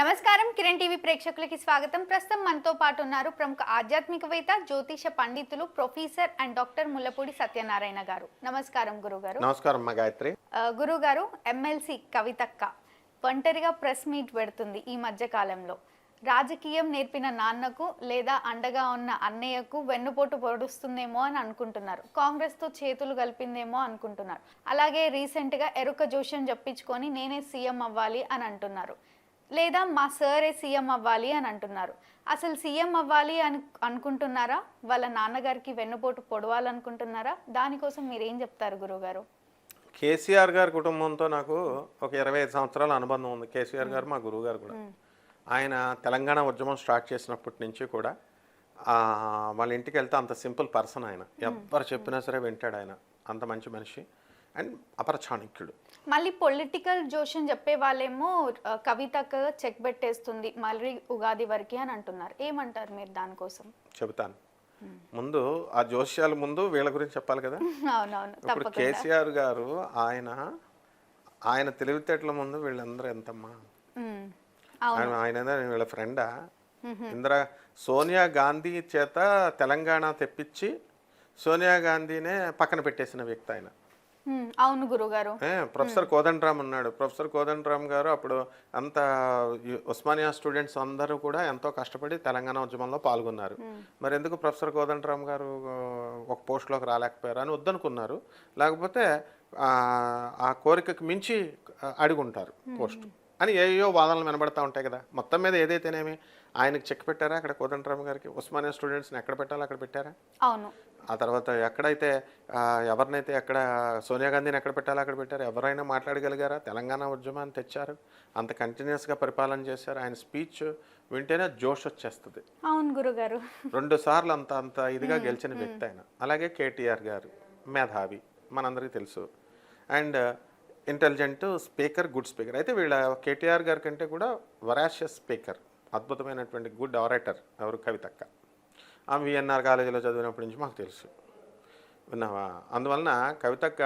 నమస్కారం. కిరణ్ టీవీ ప్రేక్షకులకి స్వాగతం. ప్రస్తుతం మనతో పాటు ఉన్నారు ప్రముఖ ఆధ్యాత్మికవేత్త జ్యోతిష పండితులు professor and doctor Mullapudi Satyanarayana garu. నమస్కారం గురుగారు. నమస్కారం గాయత్రి. గురుగారు ఎమ్మెల్సీ కవితక్క ఒంటరిగా ప్రెస్ మీట్ పెడుతుంది ఈ మధ్య కాలంలో. రాజకీయం నేర్పిన నాన్నకు లేదా అండగా ఉన్న అన్నయ్యకు వెన్నుపోటు పొడుస్తుందేమో అని అనుకుంటున్నారు. కాంగ్రెస్తో చేతులు కలిపిందేమో అనుకుంటున్నారు. అలాగే రీసెంట్గా ఎరుక జోష్యం చెప్పించుకొని నేనే సీఎం అవ్వాలి అని అంటున్నారు. లేదా మా సరే సీఎం అవ్వాలి అని అంటున్నారు. అసలు సీఎం అవ్వాలి అని అనుకుంటున్నారా? వాళ్ళ నాన్నగారికి వెన్నుపోటు పొడవాలనుకుంటున్నారా? దానికోసం మీరు ఏం చెప్తారు గురుగారు కేసీఆర్ గారి కుటుంబంతో నాకు ఒక ఇరవై ఐదు సంవత్సరాల అనుబంధం ఉంది. కేసీఆర్ గారు మా గురువు గారు కూడా ఆయన తెలంగాణ ఉద్యమం స్టార్ట్ చేసినప్పటి నుంచి కూడా వాళ్ళ ఇంటికి వెళ్తే అంత సింపుల్ పర్సన్ ఆయన. ఎవ్వరు చెప్పినా సరే వింటాడు ఆయన. అంత మంచి మనిషి. అండ్ అపర చాణక్యుడు. మళ్ళీ పొలిటికల్ జోషన్ చెప్పే వాళ్ళేమో కవితకు చెక్ పెట్టేస్తుంది మళ్ళీ ఉగాది వరకు అని అంటున్నారు. ఏమంటారు మీరు దానికోసం చెబుతాను. ముందు ఆ జోష్యాల ముందు వీళ్ళ గురించి చెప్పాలి కదా? అవునవును ఇప్పుడు కేసీఆర్ గారు ఆయన ఆయన తెలివితేటల ముందు వీళ్ళందరూ ఎంతమ్మా? ఆయన వీళ్ళ ఫ్రెండా? ఇందిరా సోనియా గాంధీ చేత తెలంగాణ తెప్పించి సోనియా గాంధీనే పక్కన పెట్టేసిన వ్యక్తి ఆయన. అవును గురుగారు ప్రొఫెసర్ కోదండరామ్ ఉన్నాడు. ప్రొఫెసర్ కోదండరామ్ గారు అప్పుడు అంత ఉస్మానియా స్టూడెంట్స్ అందరూ కూడా ఎంతో కష్టపడి తెలంగాణ ఉద్యమంలో పాల్గొన్నారు. మరి ఎందుకు ప్రొఫెసర్ కోదండరామ్ గారు ఒక పోస్ట్లోకి రాలేకపోయారు అని వద్దనుకున్నారు. లేకపోతే ఆ, కోరికకు మించి అడుగుంటారు పోస్ట్. అని ఏయో వాదనలు వినబడతా ఉంటాయి కదా. మొత్తం మీద ఏదైతేనేమి? ఆయనకు చెక్ పెట్టారా? అక్కడ కోదండరామ్ గారికి ఉస్మానియా స్టూడెంట్స్ని ఎక్కడ పెట్టాలో అక్కడ పెట్టారా? అవును. ఆ తర్వాత ఎక్కడైతే ఎవరినైతే ఎక్కడ సోనియా గాంధీని ఎక్కడ పెట్టాలో అక్కడ పెట్టారు? ఎవరైనా మాట్లాడగలిగారా? తెలంగాణ ఉద్యమాన్ని తెచ్చారు? అంత కంటిన్యూస్గా పరిపాలన చేశారు? ఆయన స్పీచ్ వింటేనే జోష్ వచ్చేస్తుంది. అవును గురుగారు. రెండు సార్లు అంత అంత ఇదిగా గెలిచిన వ్యక్తి ఆయన. అలాగే కేటీఆర్ గారు మేధావి మనందరికీ తెలుసు. And intelligent speaker good speaker అయితే వీళ్ళ కేటీఆర్ గారి కంటే కూడా వరాషియస్ స్పీకర్ అద్భుతమైనటువంటి గుడ్ ఆరేటర్ ఎవరు? కవితక్క. ఆమె విఎన్ఆర్ కాలేజీలో చదివినప్పటి నుంచి మాకు తెలుసు. విన్నావా? అందువలన కవితక్క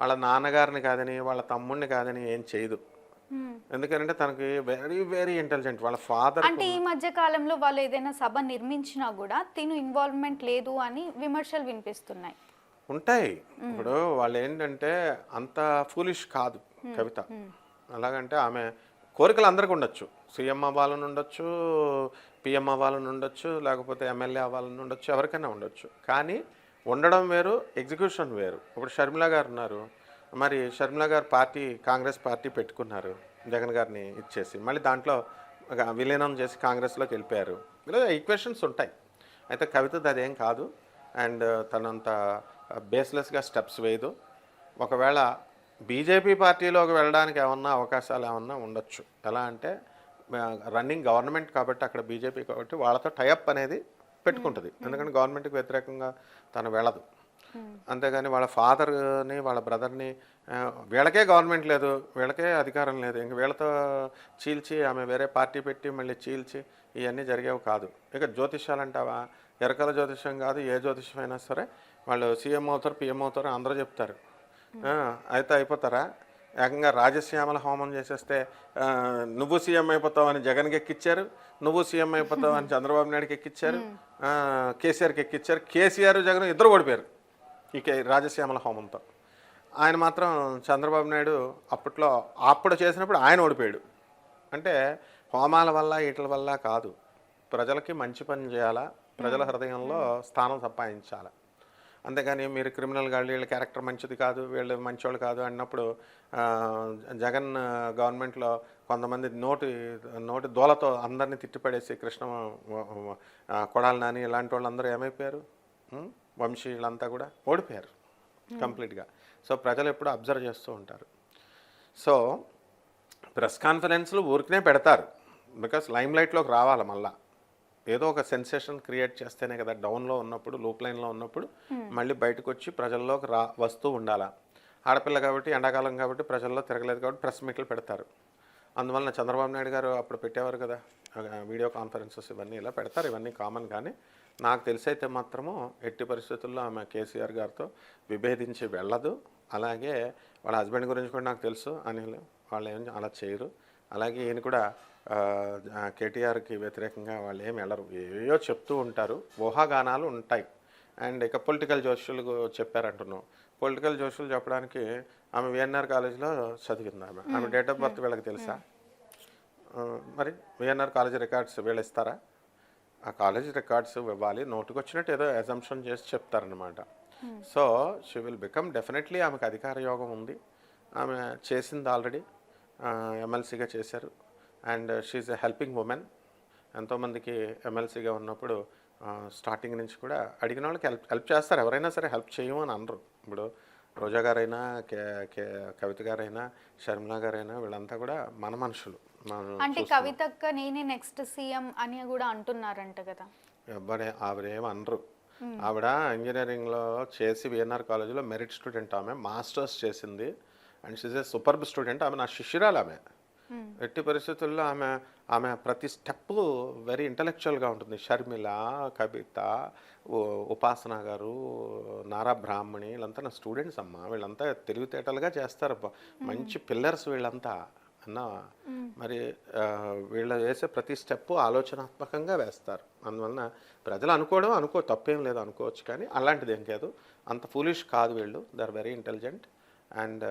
వాళ్ళ నాన్నగారిని కాదని వాళ్ళ తమ్ముడిని కాదని ఏం చేయదు. ఉమ్. ఎందుకంటే తనకి వెరీ వెరీ ఇంటెలిజెంట్ వాళ్ళ ఫాదర్ అంటే ఈ మధ్య కాలంలో వాళ్ళు ఏదైనా సభ నిర్మించినా కూడా తిను ఇన్వాల్వ్మెంట్ లేదు అని విమర్శలు వినిపిస్తున్నాయి. ఉంటాయి. ఇప్పుడు వాళ్ళు ఏంటంటే అంత ఫూలిష్ కాదు కవిత. అలాగంటే ఆమె కోరికలు అందరికి ఉండొచ్చు. సీఎం అవ్వాలని ఉండొచ్చు పిఎం అవ్వాలని ఉండొచ్చు లేకపోతే ఎమ్మెల్యే అవ్వాలని ఉండొచ్చు ఎవరికైనా ఉండొచ్చు. కానీ ఉండడం వేరు ఎగ్జిక్యూషన్ వేరు. ఇప్పుడు షర్మిల గారు ఉన్నారు. మరి షర్మిల గారు పార్టీ కాంగ్రెస్ పార్టీ పెట్టుకున్నారు జగన్ గారిని ఇచ్చేసి. మళ్ళీ దాంట్లో విలీనం చేసి కాంగ్రెస్లోకి వెళ్ళిపోయారు. ఇలా ఈక్వేషన్స్ ఉంటాయి. అయితే కవితది అదేం కాదు. అండ్ తనంత బేస్లెస్గా స్టెప్స్ వేయదు. ఒకవేళ బీజేపీ పార్టీలోకి వెళ్ళడానికి ఏమన్నా అవకాశాలు ఏమన్నా ఉండొచ్చు. ఎలా అంటే రన్నింగ్ గవర్నమెంట్ కాబట్టి అక్కడ బీజేపీ కాబట్టి వాళ్ళతో టైఅప్ అనేది పెట్టుకుంటుంది. ఎందుకంటే గవర్నమెంట్కి వ్యతిరేకంగా తను వెళ్ళదు. అంతేగాని వాళ్ళ ఫాదర్ని వాళ్ళ బ్రదర్ని వీళ్ళకే గవర్నమెంట్ లేదు వీళ్ళకే అధికారం లేదు. ఇంక వీళ్ళతో చీల్చి ఆమె వేరే పార్టీ పెట్టి మళ్ళీ చీల్చి ఇవన్నీ జరిగేవి కాదు. ఇక జ్యోతిష్యాలు అంటావా ఎరకల జ్యోతిష్యం కాదు ఏ జ్యోతిష్యం అయినా సరే వాళ్ళు సీఎం అవుతారు పిఎం అవుతారు అందరూ చెప్తారు. అయితే అయిపోతారా? ఏకంగా రాజశ్యామల హోమం చేసేస్తే నువ్వు సీఎం అయిపోతావు అని జగన్కి ఎక్కిచ్చారు నువ్వు సీఎం అయిపోతావు అని చంద్రబాబు నాయుడుకి ఎక్కిచ్చారు కేసీఆర్కి ఎక్కిచ్చారు కేసీఆర్ జగన్ ఇద్దరు ఓడిపోయారు ఈ కే- రాజశ్యామల హోమంతో. ఆయన మాత్రం చంద్రబాబు నాయుడు అప్పట్లో అప్పుడు చేసినప్పుడు ఆయన ఓడిపోయాడు. అంటే హోమాల వల్ల వీటి వల్ల కాదు. ప్రజలకి మంచి పని చేయాలా? ప్రజల హృదయంలో స్థానం సంపాదించాలా? అంతేగాని మీరు క్రిమినల్ గాళ్ళు వీళ్ళ క్యారెక్టర్ మంచిది కాదు వీళ్ళు మంచోళ్ళు కాదు అన్నప్పుడు జగన్ గవర్నమెంట్లో కొంతమంది నోటి నోటి దోలతో అందరినీ తిట్టిపడేసి కృష్ణ కొడాలి నాని ఇలాంటి వాళ్ళందరూ ఏమైపోయారు? ఉం? వంశీ వీళ్ళంతా కూడా ఓడిపోయారు కంప్లీట్గా. సో ప్రజలు ఎప్పుడు అబ్జర్వ్ చేస్తూ ఉంటారు. సో ప్రెస్ కాన్ఫరెన్స్లు ఊరికనే పెడతారు. బికాస్ లైమ్ లైట్లోకి రావాలి మళ్ళా. ఏదో ఒక సెన్సేషన్ క్రియేట్ చేస్తేనే కదా డౌన్లో ఉన్నప్పుడు లూప్ లైన్లో ఉన్నప్పుడు మళ్ళీ బయటకు వచ్చి ప్రజల్లోకి రా వస్తూ ఉండాలా. ఆడపిల్ల కాబట్టి ఎండాకాలం కాబట్టి ప్రజల్లో తిరగలేదు కాబట్టి ప్రెస్ మీట్లు పెడతారు. అందువలన చంద్రబాబు నాయుడు గారు అప్పుడు పెట్టేవారు కదా వీడియో కాన్ఫరెన్సెస్ ఇవన్నీ ఇలా పెడతారు ఇవన్నీ కామన్ కానీ నాకు తెలిసైతే మాత్రము ఎట్టి పరిస్థితుల్లో ఆమె కేసీఆర్ గారితో విభేదించి వెళ్ళదు. అలాగే వాళ్ళ హస్బెండ్ గురించి కూడా నాకు తెలుసు అనిల్ వాళ్ళు ఏం అలా చేయరు. అలాగే ఈయన కూడా కేటీఆర్కి వ్యతిరేకంగా వాళ్ళు ఏమి వెళ్ళరు. ఏయో చెప్తూ ఉంటారు. ఊహాగానాలు ఉంటాయి. అండ్ ఇక పొలిటికల్ జోషులు చెప్పారంటున్నాం పొలిటికల్ జోషులు చెప్పడానికి ఆమె విఎన్ఆర్ కాలేజీలో చదివింది ఆమె. ఆమె డేట్ ఆఫ్ బర్త్ వీళ్ళకి తెలుసా? మరి విఎన్ఆర్ కాలేజ్ రికార్డ్స్ వీళ్ళు ఇస్తారా? ఆ కాలేజ్ రికార్డ్స్ ఇవ్వాలి. నోటుకు వచ్చినట్టు ఏదో అజంప్షన్ చేసి చెప్తారనమాట so she will become definitely ఆమెకు అధికార యోగం ఉంది. ఆమె చేసింది ఆల్రెడీ ఎమ్మెల్సీగా చేశారు. And she's a helping women. ఎంతోమందికి ఎమ్మెల్సీగా ఉన్నప్పుడు స్టార్టింగ్ నుంచి కూడా అడిగిన వాళ్ళకి హెల్ప్ హెల్ప్ చేస్తారు. ఎవరైనా సరే హెల్ప్ చేయమని అనరు. ఇప్పుడు రోజా గారైనా కే కే కవిత గారైనా షర్మిల గారైనా వీళ్ళంతా కూడా మన మనుషులు. మనం అంటే కవితక్క నేనే నెక్స్ట్ సీఎం అని కూడా అంటున్నారంట కదా. ఎవ్వరే ఆవిడేం అనరు. ఆవిడ ఇంజనీరింగ్లో చేసి విఎన్ఆర్ కాలేజీలో మెరిట్ స్టూడెంట్ ఆమె మాస్టర్స్ చేసింది. And she's a superb student. ఆమె నా శిష్యురాలు ఆమె. ఎట్టి పరిస్థితుల్లో ఆమె ఆమె ప్రతి స్టెప్ వెరీ ఇంటలెక్చువల్గా ఉంటుంది. షర్మిల కవిత ఉపాసన గారు నారా బ్రాహ్మణి వీళ్ళంతా నా స్టూడెంట్స్ అమ్మ. వీళ్ళంతా తెలివితేటలుగా చేస్తారు అబ్బా. మంచి పిల్లర్స్ వీళ్ళంతా అన్న. మరి ఆ, వీళ్ళు వేసే ప్రతి స్టెప్ ఆలోచనాత్మకంగా వేస్తారు. అందువలన ప్రజలు అనుకోవడం అనుకో తప్పేం లేదు అనుకోవచ్చు కానీ అలాంటిది ఏం కాదు. అంత ఫూలిష్ కాదు వీళ్ళు. They are very intelligent and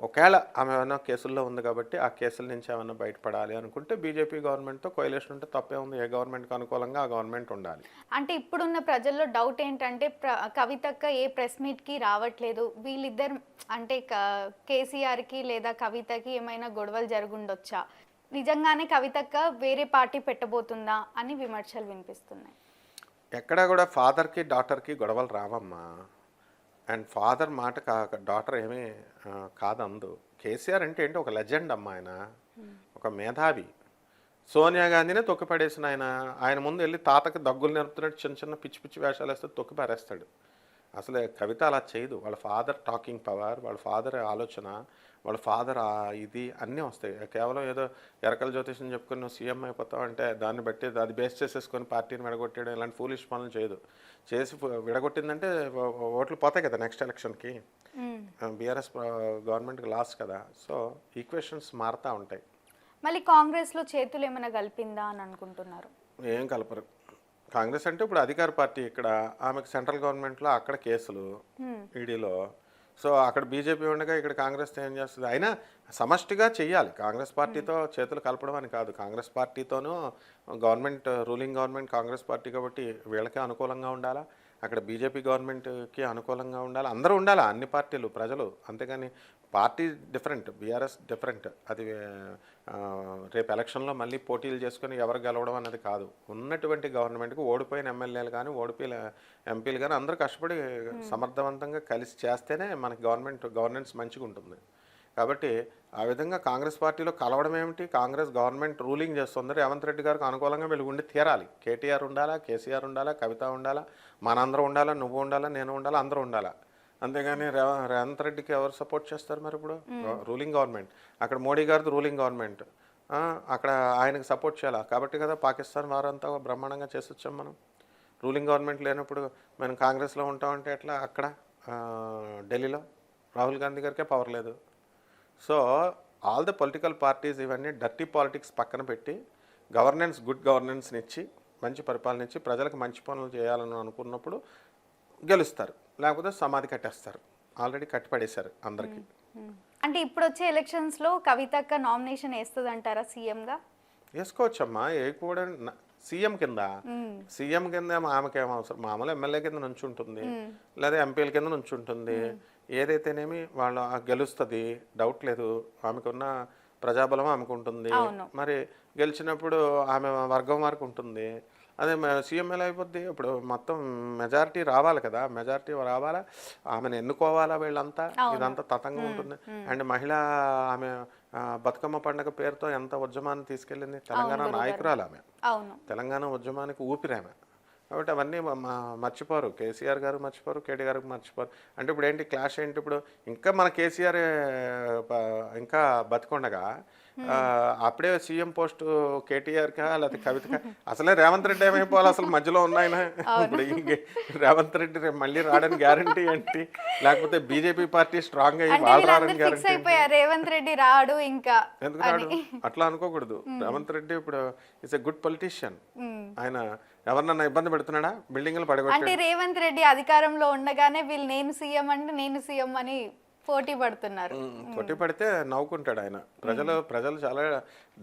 ఒకవేళ ఆమె ఏమైనా కేసుల్లో ఉంది కాబట్టి ఆ కేసుల నుంచి ఏమైనా బయటపడాలి అనుకుంటే బీజేపీ గవర్నమెంట్తో కోయిలేషన్ ఉంటే తప్పే ఉంది. ఏ గవర్నమెంట్కి అనుకూలంగా ఆ గవర్నమెంట్ ఉండాలి. అంటే ఇప్పుడున్న ప్రజల్లో డౌట్ ఏంటంటే కవితక్క ఏ ప్రెస్ మీట్కి రావట్లేదు. వీళ్ళిద్దరు అంటే క- కేసీఆర్కి లేదా కవితకి ఏమైనా గొడవలు జరుగుండొచ్చా? నిజంగానే కవితక్క వేరే పార్టీ పెట్టబోతుందా అని విమర్శలు వినిపిస్తున్నాయి. ఎక్కడ కూడా ఫాదర్కి డాటర్కి గొడవలు రావమ్మా. అండ్ ఫాదర్ మాట కాక డాటర్ ఏమీ కాదందు. కేసీఆర్ అంటే ఏంటి? ఒక లెజెండ్ అమ్మ ఆయన. ఒక మేధావి. సోనియా గాంధీనే తొక్కిపడేసిన ఆయన. ఆయన ముందు వెళ్ళి తాతకి దగ్గులు నేర్పుతున్నట్టు చిన్న చిన్న పిచ్చి పిచ్చి వేషాలు వేస్తే తొక్కి పారేస్తాడు అసలు కవిత అలా చేయదు. వాళ్ళ ఫాదర్ టాకింగ్ పవర్ వాళ్ళ ఫాదర్ ఆలోచన వాళ్ళ ఫాదర్ ఇది అన్నీ వస్తాయి. కేవలం ఏదో ఎరకల జ్యోతిషం చెప్పుకొని నువ్వు సీఎం అయిపోతావు అంటే దాన్ని బట్టి అది బేస్ చేసేసుకొని పార్టీని విడగొట్టేయడం ఇలాంటి ఫూలిష్ పనులు చేయదు. చేసి విడగొట్టిందంటే ఓట్లు పోతాయి కదా నెక్స్ట్ ఎలక్షన్కి. బీఆర్ఎస్ గవర్నమెంట్కి లాస్ కదా. సో ఈక్వేషన్స్ మారుతూ ఉంటాయి. మళ్ళీ కాంగ్రెస్లో చేతులు ఏమైనా కలిపిందా అని అనుకుంటున్నారు? ఏం కలపరు. కాంగ్రెస్ అంటే ఇప్పుడు అధికార పార్టీ ఇక్కడ ఆమెకు సెంట్రల్ గవర్నమెంట్లో అక్కడ కేసులు ఈడీలో. సో అక్కడ బీజేపీ ఉండగా ఇక్కడ కాంగ్రెస్ ఏం చేస్తుంది? అయినా సమష్టిగా చెయ్యాలి. కాంగ్రెస్ పార్టీతో చేతులు కలపడం అని కాదు. Congress పార్టీతోనూ government ruling government Congress party కాబట్టి వీళ్ళకే అనుకూలంగా ఉండాలా? అక్కడ బీజేపీ గవర్నమెంట్కి అనుకూలంగా ఉండాలి. అందరూ ఉండాలి అన్ని పార్టీలు ప్రజలు. అంతేగాని పార్టీ డిఫరెంట్ బీఆర్ఎస్ డిఫరెంట్. అది రేపు ఎలక్షన్లో మళ్ళీ పోటీలు చేసుకొని ఎవరు గెలవడం అన్నది కాదు. ఉన్నటువంటి గవర్నమెంట్కి ఓడిపోయిన ఎమ్మెల్యేలు కానీ ఓడిపోయిన ఎంపీలు కానీ అందరూ కష్టపడి సమర్థవంతంగా కలిసి చేస్తేనే మనకి గవర్నమెంట్ గవర్నెన్స్ మంచిగా ఉంటుంది కాబట్టి ఆ విధంగా కాంగ్రెస్ పార్టీలో కలవడం ఏమిటి? కాంగ్రెస్ గవర్నమెంట్ రూలింగ్ చేస్తుంది రేవంత్ రెడ్డి గారికి అనుకూలంగా వీళ్ళు ఉండి తీరాలి. కేటీఆర్ ఉండాలా? కేసీఆర్ ఉండాలా? కవిత ఉండాలా? మనందరం ఉండాలా? నువ్వు ఉండాలా? నేను ఉండాలా? అందరూ ఉండాలా? అంతేగాని రేవ రేవంత్ రెడ్డికి ఎవరు సపోర్ట్ చేస్తారు మరి ఇప్పుడు? Ruling government. అక్కడ మోడీ గారిది రూలింగ్ గవర్నమెంట్. అక్కడ ఆయనకు సపోర్ట్ చేయాలా? కాబట్టి కదా పాకిస్తాన్ వారంతా బ్రహ్మాండంగా చేసి వచ్చాం మనం. రూలింగ్ గవర్నమెంట్ లేనప్పుడు మనం కాంగ్రెస్లో ఉంటామంటే ఎట్లా? అక్కడ ఢిల్లీలో? రాహుల్ గాంధీ గారికే పవర్ లేదు. So all the political parties ఇవన్నీ డర్టీ పాలిటిక్స్ పక్కన పెట్టి గవర్నెన్స్ గుడ్ గవర్నెన్స్ని ఇచ్చి మంచి పరిపాలన ఇచ్చి ప్రజలకు మంచి పనులు చేయాలని అనుకున్నప్పుడు గెలుస్తారు. లేకపోతే సమాధి కట్టేస్తారు. ఆల్రెడీ కట్టిపడేశారు అందరికీ. అంటే ఇప్పుడు వచ్చే ఎలక్షన్స్లో కవితక్క నామినేషన్ వేస్తుంది అంటారా సీఎంగా? వేసుకోవచ్చమ్మా. వేయకూడదు సీఎం కింద. సీఎం కింద ఆమెకి ఏం అవసరం? మామూలు ఎమ్మెల్యే కింద నుంచి ఉంటుంది లేదా ఎంపీల కింద నుంచి ఉంటుంది ఏదైతేనేమి వాళ్ళు గెలుస్తుంది డౌట్ లేదు. ఆమెకున్న ప్రజాబలం ఆమెకు ఉంటుంది. మరి గెలిచినప్పుడు ఆమె వర్గం వరకు ఉంటుంది. అదే సీఎం ఎలా అయిపోద్ది? ఇప్పుడు మొత్తం మెజారిటీ రావాలి కదా. మెజారిటీ రావాలా? ఆమెను ఎన్నుకోవాలా వీళ్ళంతా? ఇదంతా తతంగం ఉంటుంది. అండ్ మహిళ ఆమె బతుకమ్మ పండుగ పేరుతో ఎంత ఉద్యమాన్ని తీసుకెళ్ళింది? తెలంగాణ నాయకురాలు ఆమె. తెలంగాణ ఉద్యమానికి ఊపిరామె. కాబట్టి అవన్నీ మర్చిపోరు. కేసీఆర్ గారు మర్చిపోరు కేటీ గారు మర్చిపోరు. అంటే ఇప్పుడు ఏంటి క్లాష్ ఏంటి ఇప్పుడు ఇంకా మన కేసీఆర్ ఇంకా బతికొండగా అప్పుడే సీఎం పోస్ట్ కేటీఆర్ కా లేకపోతే కవితకా అసలే రేవంత్ రెడ్డి ఏమైపోవాలి? అసలు మధ్యలో ఉన్నాయన? ఇప్పుడు ఇంకే రేవంత్ రెడ్డి రేపు మళ్ళీ రావడానికి గ్యారంటీ ఏంటి? లేకపోతే బీజేపీ పార్టీ స్ట్రాంగ్ అయ్యి వాళ్ళు రావడానికి గ్యారంటీ రేవంత్ రెడ్డి రాడు ఇంకా ఎందుకు రాడు? అట్లా అనుకోకూడదు. రేవంత్ రెడ్డి ఇప్పుడు ఇట్స్ ఎ గుడ్ పొలిటీషియన్ ఆయన ఎవరినన్నా ఇబ్బంది పెడుతున్నాడా? బిల్డింగ్లు పడగొట్టాడు అంటే రేవంత్ రెడ్డి అధికారంలో ఉండగానే వీళ్ళు నేను సీఎం అంటే నేను సీఎం అని పోటీ పడుతున్నారు. పొట్టి పడితే నవ్వుకుంటాడు ఆయన. ప్రజలు ప్రజలు చాలా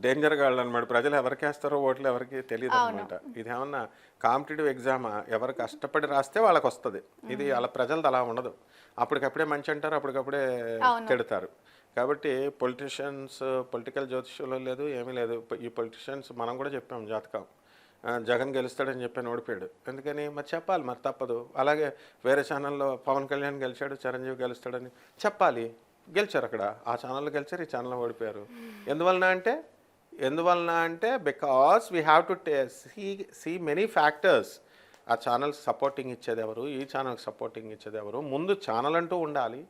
డేంజర్గా అనమాట ప్రజలు ఎవరికి వేస్తారో ఓట్లు ఎవరికి తెలియదు అనమాట ఇది ఏమన్నా కాంపిటేటివ్ ఎగ్జామ్? ఎవరు కష్టపడి రాస్తే వాళ్ళకి వస్తుంది. ఇది వాళ్ళ ప్రజలది అలా ఉండదు. అప్పటికప్పుడే మంచి అంటారు అప్పటికప్పుడే తిడతారు. కాబట్టి పొలిటీషియన్స్ పొలిటికల్ జ్యోతిష్యంలో లేదు ఏమీ లేదు. ఈ పొలిటీషియన్స్ మనం కూడా చెప్పాం జాతకం. జగన్ గెలుస్తాడని చెప్పి ఓడిపోయాడు. ఎందుకని? మరి చెప్పాలి మరి తప్పదు. అలాగే వేరే ఛానల్లో పవన్ కళ్యాణ్ గెలిచాడు చిరంజీవి గెలుస్తాడని చెప్పాలి. గెలిచారు అక్కడ. ఆ ఛానల్లో గెలిచారు ఈ ఛానల్లో ఓడిపోయారు. ఎందువలన అంటే ఎందువలన అంటే because we have to see see many factors ఆ ఛానల్ సపోర్టింగ్ ఇచ్చేది ఎవరు? ఈ ఛానల్కి సపోర్టింగ్ ఇచ్చేది ఎవరు? ముందు ఛానల్ అంటూ ఉండాలి.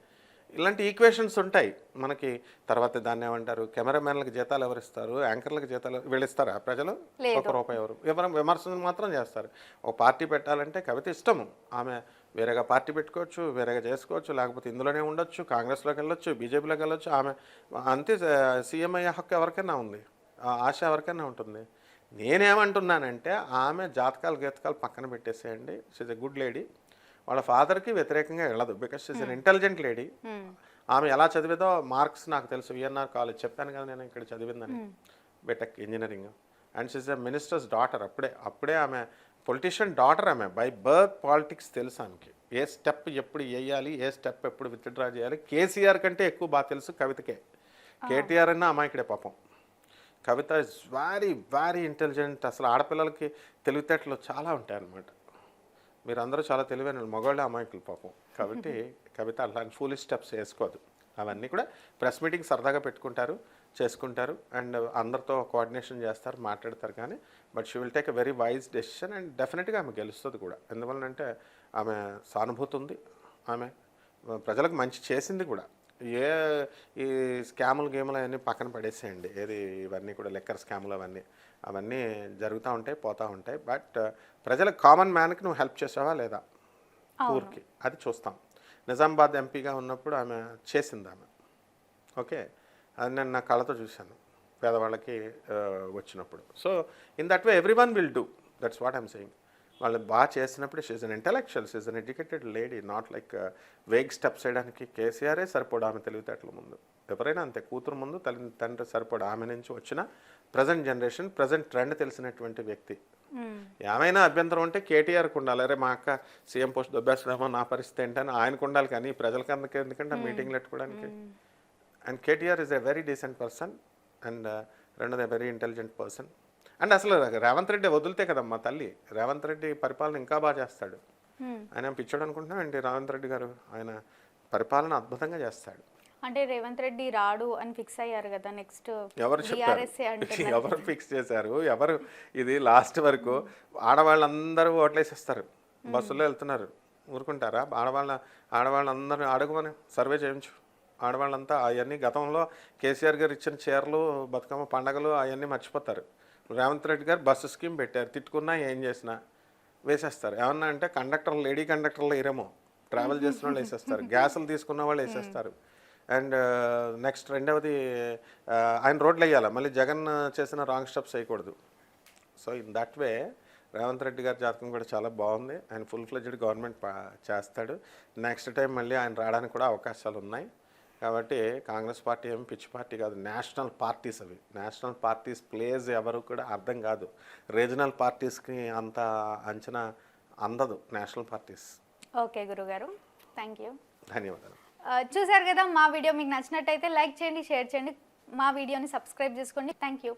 ఇలాంటి ఈక్వేషన్స్ ఉంటాయి. మనకి తర్వాత దాన్ని ఏమంటారు? కెమెరామెన్లకు జీతాలు ఎవరు ఇస్తారు? యాంకర్లకు జీతాలు వీళ్ళు ఇస్తారా ప్రజలు? ఒక రూపాయి ఎవరు? ఎవరు విమర్శలు మాత్రం చేస్తారు. ఒక పార్టీ పెట్టాలంటే కవిత ఇష్టము. ఆమె వేరేగా పార్టీ పెట్టుకోవచ్చు వేరేగా చేసుకోవచ్చు లేకపోతే ఇందులోనే ఉండొచ్చు కాంగ్రెస్లోకి వెళ్ళొచ్చు బీజేపీలోకి వెళ్ళొచ్చు. ఆమె అంతే సీఎం అయ్యే హక్కు ఎవరికైనా ఉంది. ఆ ఆశ ఎవరికైనా ఉంటుంది. నేనేమంటున్నానంటే ఆమె జాతకాలు గీతకాలు పక్కన పెట్టేసేయండి. షీజ్ ఎ గుడ్ లేడీ వాళ్ళ ఫాదర్కి వ్యతిరేకంగా వెళ్ళదు. Because she's an intelligent lady ఆమె ఎలా చదివేదో మార్క్స్ నాకు తెలుసు. విఎన్ఆర్ కాలేజ్ చెప్పాను కదా నేను ఇక్కడ చదివిందని. BTech engineering. And she's a minister's daughter అప్పుడే అప్పుడే ఆమె పొలిటీషియన్ డాటర్ ఆమె. బై బర్త్ పాలిటిక్స్ తెలుసు ఆమెకి. ఏ స్టెప్ ఎప్పుడు వేయాలి ఏ స్టెప్ ఎప్పుడు విత్డ్రా చేయాలి కేసీఆర్ కంటే ఎక్కువ బాగా తెలుసు కవితకే. కేటీఆర్ అన్న అమాయకుడే పాపం. Kavitha is very very intelligent అసలు ఆడపిల్లలకి తెలివితేటలు చాలా ఉంటాయి అన్నమాట మీరందరూ చాలా తెలివైన వాళ్ళు. అమాయకులు పాపం. కాబట్టి కవిత అలాంటి ఫూలిష్ స్టెప్స్ వేసుకోదు. అవన్నీ కూడా ప్రెస్ మీటింగ్ సరదాగా పెట్టుకుంటారు చేసుకుంటారు అండ్ అందరితో కోఆర్డినేషన్ చేస్తారు మాట్లాడతారు కానీ but she will take a very wise decision and డెఫినెట్గా ఆమె గెలుస్తుంది కూడా. ఎందువలనంటే ఆమె సానుభూతి ఉంది. ఆమె ప్రజలకు మంచి చేసింది కూడా. ఏ ఈ స్కాములు గేములు అవన్నీ పక్కన పడేసేయండి. ఏది ఇవన్నీ కూడా లెక్కర్ స్కాములు అవన్నీ. అవన్నీ జరుగుతూ ఉంటాయి పోతూ ఉంటాయి. బట్ ప్రజలకు కామన్ మ్యాన్కి నువ్వు హెల్ప్ చేసావా లేదా? ఊరికి. అది చూస్తాం. నిజామాబాద్ ఎంపీగా ఉన్నప్పుడు ఆమె చేసింది ఆమె. ఓకే? అది నేను నా కళ్ళతో చూశాను పేదవాళ్ళకి ఆ, వచ్చినప్పుడు. So in that way every one will do that's what I'm saying వాళ్ళు బాగా చేసినప్పుడు she's an intellectual she's an educated lady not like vague steps వేయడానికి కేసీఆరే సరిపోడు ఆమె తెలివితేటల ముందు. ఎవరైనా అంతే కూతురు ముందు తల్లి తండ్రి సరిపోడు. ఆమె నుంచి వచ్చిన ప్రజెంట్ జనరేషన్ ప్రజెంట్ ట్రెండ్ తెలిసినటువంటి వ్యక్తి. ఏమైనా అభ్యంతరం ఉంటే కేటీఆర్కి ఉండాలి. అరే మా అక్క సీఎం పోస్ట్ దొబ్బేస్తున్నామో నా పరిస్థితి ఏంటని ఆయనకు ఉండాలి కానీ ప్రజలకు అందుకే ఎందుకంటే మీటింగ్లు పెట్టుకోవడానికి. And KTR is a very decent person and రెండోది వెరీ ఇంటెలిజెంట్ పర్సన్ అండ్ అసలు రేవంత్ రెడ్డి వదిలితే కదమ్మా తల్లి. రేవంత్ రెడ్డి పరిపాలన ఇంకా బాగా చేస్తాడు. ఆయన పిచ్చోడు అనుకుంటున్నాం ఏంటి? రేవంత్ రెడ్డి గారు ఆయన పరిపాలన అద్భుతంగా చేస్తాడు. అంటే రేవంత్ రెడ్డి రాడు అని ఫిక్స్ అయ్యారు కదా నెక్స్ట్ ఎవరు చెప్పారు? ఎవరు ఫిక్స్ చేశారు? ఎవరు? ఇది లాస్ట్ వరకు ఆడవాళ్ళందరూ ఓట్లేసేస్తారు. బస్సులో వెళ్తున్నారు. ఊరుకుంటారా? ఆడవాళ్ళ ఆడవాళ్ళందరూ అడగమని సర్వే చేయించు. ఆడవాళ్ళంతా అవన్నీ గతంలో కేసీఆర్ గారు ఇచ్చిన చీరలు బతుకమ్మ పండగలు అవన్నీ మర్చిపోతారు. రేవంత్ రెడ్డి గారు బస్సు స్కీమ్ పెట్టారు. తిట్టుకున్నా ఏం చేసినా వేసేస్తారు. ఏమన్నా అంటే కండక్టర్ లేడీ కండక్టర్లు వేరేమో ట్రావెల్ చేసిన వాళ్ళు వేసేస్తారు. గ్యాసులు తీసుకున్న వాళ్ళు వేసేస్తారు. అండ్ నెక్స్ట్ రెండవది ఆయన రోడ్లు వేయాలి? మళ్ళీ జగన్ చేసిన రాంగ్ స్టెప్స్ వేయకూడదు. So in that way Revanth Reddy garu జాతకం కూడా చాలా బాగుంది. ఆయన ఫుల్ ఫ్లెడ్జ్డ్ గవర్నమెంట్ చేస్తాడు. నెక్స్ట్ టైం మళ్ళీ ఆయన రావడానికి కూడా అవకాశాలు ఉన్నాయి. కాబట్టి కాంగ్రెస్ పార్టీ ఏమి పిచ్చి పార్టీ కాదు. నేషనల్ పార్టీస్ అవి. నేషనల్ పార్టీస్ ప్లేస్ ఎవరు కూడా అర్థం కాదు. రీజనల్ పార్టీస్కి అంత అంచనా అందదు. National parties. ఓకే గురుగారు. Thank you. ధన్యవాదాలు. చూసారు కదా మా వీడియో మీకు నచ్చినట్టయితే లైక్ చేయండి షేర్ చేయండి. మా వీడియోని సబ్స్క్రైబ్ చేసుకోండి. Thank you